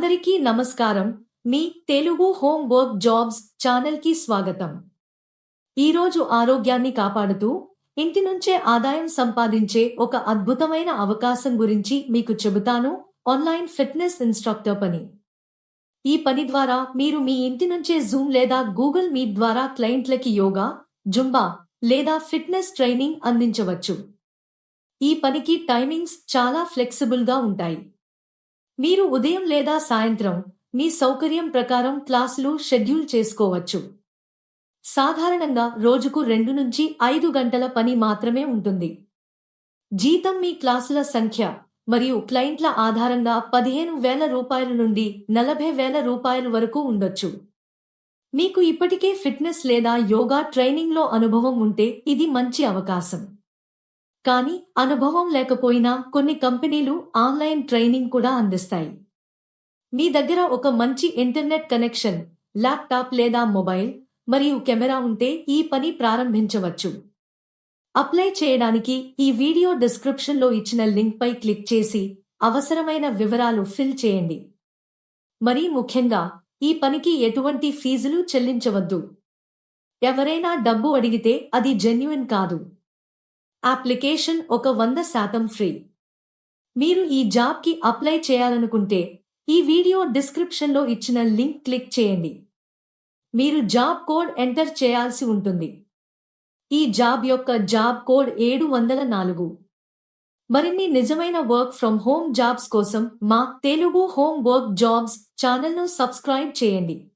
అందరికీ నమస్కారం. మీ తెలుగు హోమ్ వర్క్ జాబ్స్ ఛానల్కి స్వాగతం. ఈరోజు ఆరోగ్యాన్ని కాపాడుతూ ఇంటి నుంచే ఆదాయం సంపాదించే ఒక అద్భుతమైన అవకాశం గురించి మీకు చెబుతాను. ఆన్లైన్ ఫిట్నెస్ ఇన్స్ట్రక్టర్ పని. ఈ పని ద్వారా మీరు మీ ఇంటి నుంచే జూమ్ లేదా గూగుల్ మీట్ ద్వారా క్లయింట్లకి యోగా జుంబా లేదా ఫిట్నెస్ ట్రైనింగ్ అందించవచ్చు. ఈ పనికి టైమింగ్స్ చాలా ఫ్లెక్సిబుల్గా ఉంటాయి. మీరు ఉదయం లేదా సాయంత్రం మీ సౌకర్యం ప్రకారం క్లాసులు షెడ్యూల్ చేసుకోవచ్చు. సాధారణంగా రోజుకు రెండు నుంచి ఐదు గంటల పని మాత్రమే ఉంటుంది. జీతం మీ క్లాసుల సంఖ్య మరియు క్లయింట్ల ఆధారంగా పదిహేను వేల రూపాయల నుండి నలభై వేల రూపాయల వరకు ఉండొచ్చు. మీకు ఇప్పటికే ఫిట్నెస్ లేదా యోగా ట్రైనింగ్లో అనుభవం ఉంటే ఇది మంచి అవకాశం. కానీ అనుభవం లేకపోయినా కొన్ని కంపెనీలు ఆన్లైన్ ట్రైనింగ్ కూడా అందిస్తాయి. మీ దగ్గర ఒక మంచి ఇంటర్నెట్ కనెక్షన్ ల్యాప్టాప్ లేదా మొబైల్ మరియు కెమెరా ఉంటే ఈ పని ప్రారంభించవచ్చు. అప్లై చేయడానికి ఈ వీడియో డిస్క్రిప్షన్లో ఇచ్చిన లింక్పై క్లిక్ చేసి అవసరమైన వివరాలు ఫిల్ చేయండి. మరీ ముఖ్యంగా ఈ పనికి ఎటువంటి ఫీజులు చెల్లించవద్దు. ఎవరైనా డబ్బు అడిగితే అది జెన్యున్ కాదు. అప్లికేషన్ ఒక వంద శాతం ఫ్రీ. మీరు ఈ జాబ్కి అప్లై చేయాలనుకుంటే ఈ వీడియో డిస్క్రిప్షన్లో ఇచ్చిన లింక్ క్లిక్ చేయండి. మీరు జాబ్ కోడ్ ఎంటర్ చేయాల్సి ఉంటుంది. ఈ జాబ్ యొక్క జాబ్ కోడ్ ఏడు వందల నాలుగు. మరిన్ని నిజమైన వర్క్ ఫ్రమ్ హోమ్ జాబ్స్ కోసం మా తెలుగు హోమ్ వర్క్ జాబ్స్ ఛానల్ను సబ్స్క్రైబ్ చేయండి.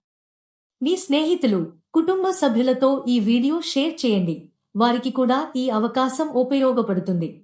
మీ స్నేహితులు కుటుంబ సభ్యులతో ఈ వీడియో షేర్ చేయండి. వారికి కూడా ఈ అవకాశం ఉపయోగపడుతుంది.